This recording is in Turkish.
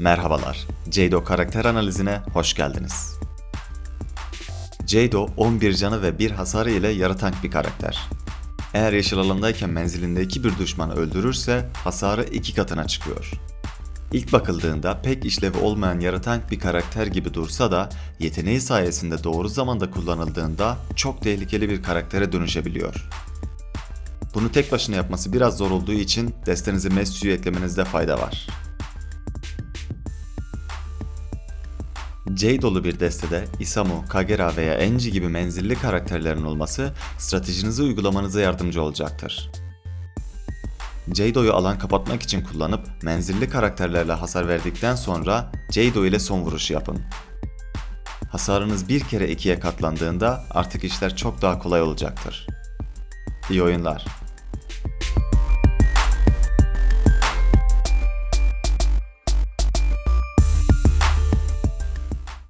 Merhabalar, Jado karakter analizine hoş geldiniz. Jado 11 canı ve 1 hasarı ile yarı bir karakter. Eğer yeşil alandayken menzilindeki bir düşmanı öldürürse hasarı iki katına çıkıyor. İlk bakıldığında pek işlevi olmayan yarı bir karakter gibi dursa da yeteneği sayesinde doğru zamanda kullanıldığında çok tehlikeli bir karaktere dönüşebiliyor. Bunu tek başına yapması biraz zor olduğu için destenize Mesut'u eklemenizde fayda var. J dolu bir destede Isamu, Kagera veya Enji gibi menzilli karakterlerin olması stratejinizi uygulamanıza yardımcı olacaktır. Jado alan kapatmak için kullanıp menzilli karakterlerle hasar verdikten sonra Jado ile son vuruşu yapın. Hasarınız bir kere ikiye katlandığında artık işler çok daha kolay olacaktır. İyi oyunlar.